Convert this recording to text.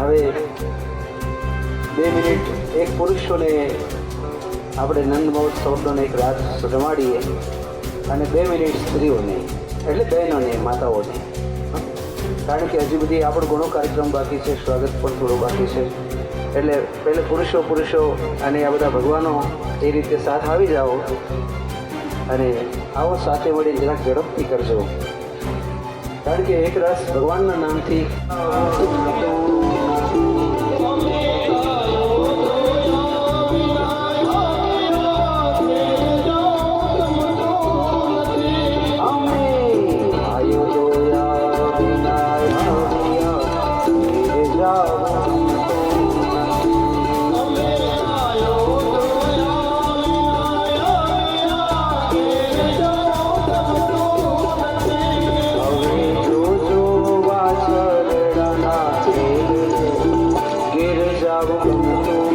હવે બે મિનિટ એક પુરુષોને આપણે નંદ મહોત્સવનો એક રાત રમાડીએ અને બે મિનિટ સ્ત્રીઓને, એટલે બહેનોને, માતાઓને. કારણ કે હજી બધી આપણો ઘણો કાર્યક્રમ બાકી છે, સ્વાગત પણ થોડું બાકી છે. એટલે પહેલે પુરુષો પુરુષો અને આ બધા ભગવાનો એ રીતે સાથ આવી જાઓ અને આવો સાથે મળી જરાક ઝડપથી કરજો. કારણ કે એક રસ ભગવાનના નામથી Música